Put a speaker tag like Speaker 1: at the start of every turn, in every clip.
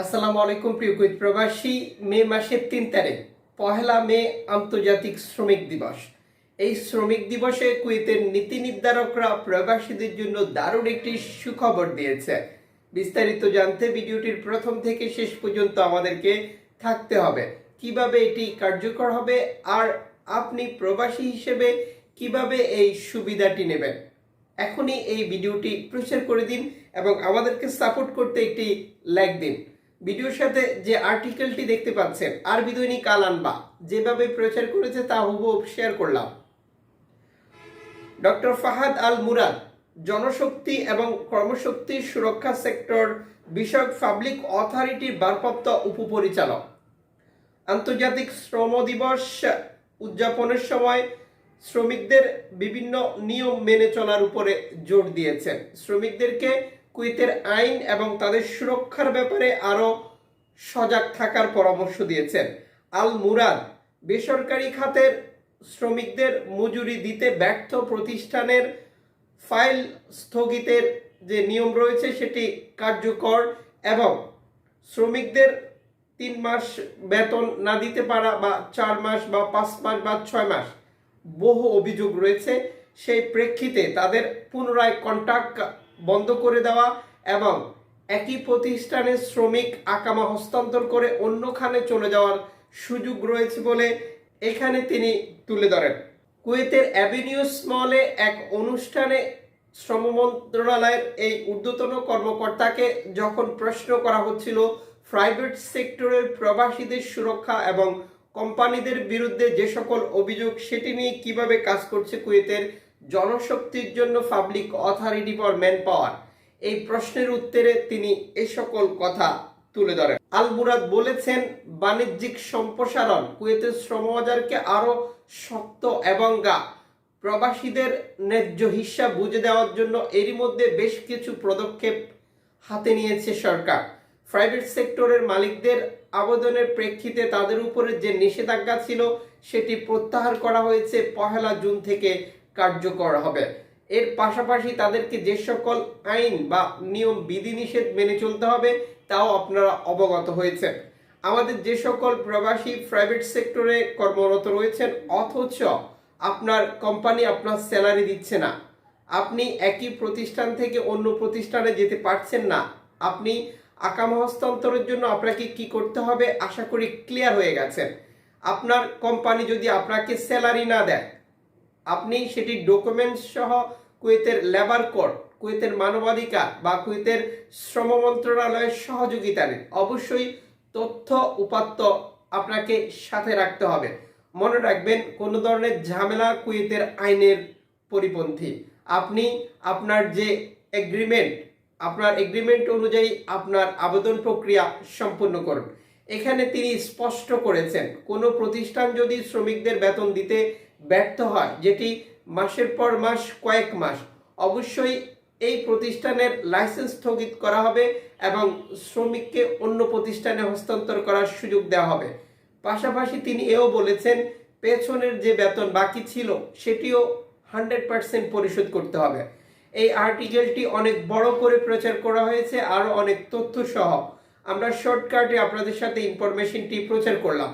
Speaker 1: আসসালামু আলাইকুম, প্রিয় কুইত প্রবাসী। মে মাসের তিন তারিখ, পহেলা মে আন্তর্জাতিক শ্রমিক দিবস। এই শ্রমিক দিবসে কুয়েতের নীতি নির্ধারকরা প্রবাসীদের জন্য দারুণ একটি সুখবর দিয়েছে। বিস্তারিত জানতে ভিডিওটির প্রথম থেকে শেষ পর্যন্ত আমাদেরকে থাকতে হবে। কীভাবে এটি কার্যকর হবে আর আপনি প্রবাসী হিসেবে কীভাবে এই সুবিধাটি নেবেন? এখনই এই ভিডিওটি প্রচার করে দিন এবং আমাদেরকে সাপোর্ট করতে একটি লাইক দিন। ভিডিওর সাথে যে আর্টিকেলটি দেখতে পাচ্ছেন, আরবি দৈনিক আল আনবা, যেভাবে প্রচার করেছে তা হুবহু শেয়ার করলাম। ডক্টর ফাহাদ আল মুরাদ, জনশক্তি এবং কর্মশক্তি সুরক্ষা সেক্টর বিষয়ক পাবলিক অথরিটির ভারপ্রাপ্ত উপপরিচালক। আন্তর্জাতিক শ্রম দিবস উদযাপনের সময় শ্রমিকদের বিভিন্ন নিয়ম মেনে চলার উপরে জোর দিয়েছেন। শ্রমিকদেরকে কুয়েতের আইন এবং তাদের সুরক্ষার ব্যাপারে আরও সজাগ থাকার পরামর্শ দিয়েছেন। আল মুরাদ, বেসরকারি খাতের শ্রমিকদের মজুরি দিতে ব্যর্থ প্রতিষ্ঠানের ফাইল স্থগিতের যে নিয়ম রয়েছে সেটি কার্যকর এবং শ্রমিকদের তিন মাস বেতন না দিতে পারা বা চার মাস বা পাঁচ মাস বা ছয় মাস বহু অভিযোগ রয়েছে। সেই প্রেক্ষিতে তাদের পুনরায় কন্ট্রাক্ট বন্ধ করে দেওয়া এবং একই প্রতিষ্ঠানের শ্রমিক আকামা হস্তান্তর করে অন্যখানে চলে যাওয়ার সুযোগ রয়েছে বলে এখানে তিনি তুলে ধরেন। কুয়েতের অ্যাভিনিউস মলে এক অনুষ্ঠানে শ্রম মন্ত্রণালয়ের এই ঊর্ধ্বতন কর্মকর্তাকে যখন প্রশ্ন করা হচ্ছিল, প্রাইভেট সেক্টরের প্রবাসীদের সুরক্ষা এবং কোম্পানিদের বিরুদ্ধে যে সকল অভিযোগ, সেটি নিয়ে কীভাবে কাজ করছে কুয়েতের জনশক্তির জন্য public authority for manpower এই প্রশ্নের উত্তরে তিনি এ সকল কথা তুলে ধরেন। আল মুরাদ বলেছেন, বাণিজ্যিক সম্প্রসারণ কুয়েতের শ্রমবাজারকে আরও শক্ত এবং গা, প্রবাসীদের ন্যায্য হিসাব বুঝে দেওয়ার জন্য এরই মধ্যে বেশ কিছু পদক্ষেপ হাতে নিয়েছে সরকার। প্রাইভেট সেক্টরের মালিকদের আবেদনের প্রেক্ষিতে তাদের উপরে যে নিষেধাজ্ঞা ছিল, সেটি প্রত্যাহার করা হয়েছে পহেলা জুন থেকে কার্যকর হবে। এর পাশাপাশি তাদেরকে যে সকল আইন বা নিয়ম, বিধিনিষেধ মেনে চলতে হবে, তাও আপনারা অবগত হয়েছেন। আমাদের যে সকল প্রবাসী প্রাইভেট সেক্টরে কর্মরত রয়েছেন, অথচ আপনার কোম্পানি আপনার স্যালারি দিচ্ছে না। আপনি একই প্রতিষ্ঠান থেকে অন্য প্রতিষ্ঠানে যেতে পারছেন না। আপনি আকাম হস্তান্তরের জন্য আপনাকে কি করতে হবে? আশা করি ক্লিয়ার হয়ে গেছেন আপনার কোম্পানি যদি আপনাকে স্যালারি না দেয় আপনি সেটি ডকুমেন্টস সহ কুয়েতের লেবার কোড কুয়েতের মানবাধিকার বা কুয়েতের শ্রম মন্ত্রণালয়ের সহযোগিতা নিন। অবশ্যই তথ্য উপাত্ত আপনাকে সাথে রাখতে হবে। মনে রাখবেন, কোনো ধরনের ঝামেলা কুয়েতের আইনের পরিপন্থী। আপনি আপনার যে এগ্রিমেন্ট আপনার এগ্রিমেন্ট অনুযায়ী আপনার আবেদন প্রক্রিয়া সম্পূর্ণ করুন। এখানে তিনি স্পষ্ট করেছেন, কোনো প্রতিষ্ঠান যদি শ্রমিকদের বেতন দিতে ব্যর্থ হয়, যেটি মাসের পর মাস, কয়েক মাস। অবশ্যই এই প্রতিষ্ঠানের লাইসেন্স স্থগিত করা হবে এবং শ্রমিককে অন্য প্রতিষ্ঠানে হস্তান্তর করার সুযোগ দেওয়া হবে। পাশাপাশি তিনি এও বলেছেন, পেছনের যে বেতন বাকি ছিল, সেটিও হান্ড্রেড পার্সেন্ট পরিশোধ করতে হবে। এই আর্টিকেলটি অনেক বড় করে প্রচার করা হয়েছে, আরও অনেক তথ্য সহ আমরা শর্টকাটে আপনাদের সাথে ইনফরমেশনটি প্রচার করলাম।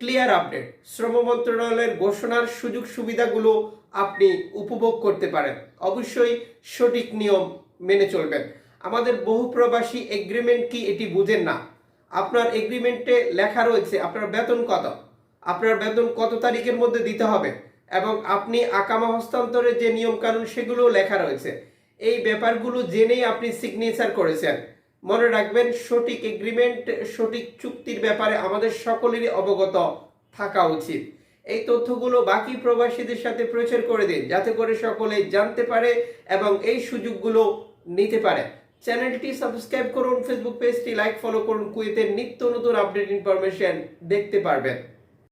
Speaker 1: ক্লিয়ার আপডেট শ্রম মন্ত্রণালয়ের ঘোষণার সুযোগ সুবিধাগুলো আপনি উপভোগ করতে পারেন। অবশ্যই সঠিক নিয়ম মেনে চলবেন। আমাদের বহু প্রবাসী এগ্রিমেন্ট কি এটি বুঝেন না? আপনার এগ্রিমেন্টে লেখা রয়েছে আপনার বেতন কত? আপনার বেতন কত তারিখের মধ্যে দিতে হবে? এবং আপনি আকামা হস্তান্তরের যে নিয়ম কানুন সেগুলো লেখা রয়েছে। এই ব্যাপারগুলো জেনেই আপনি সিগনেচার করেছেন। মনে রাখবেন, সঠিক এগ্রিমেন্ট সঠিক চুক্তির ব্যাপারে আমাদের সকলেরই অবগত থাকা উচিত। এই তথ্যগুলো বাকি প্রবাসীদের সাথে প্রচার করে দিন, যাতে করে সকলে জানতে পারে এবং এই সুযোগগুলো নিতে পারে। চ্যানেলটি সাবস্ক্রাইব করুন ফেসবুক পেজটি লাইক ফলো করুন, কুয়েতের নিত্য নতুন আপডেট ইনফরমেশন দেখতে পারবেন।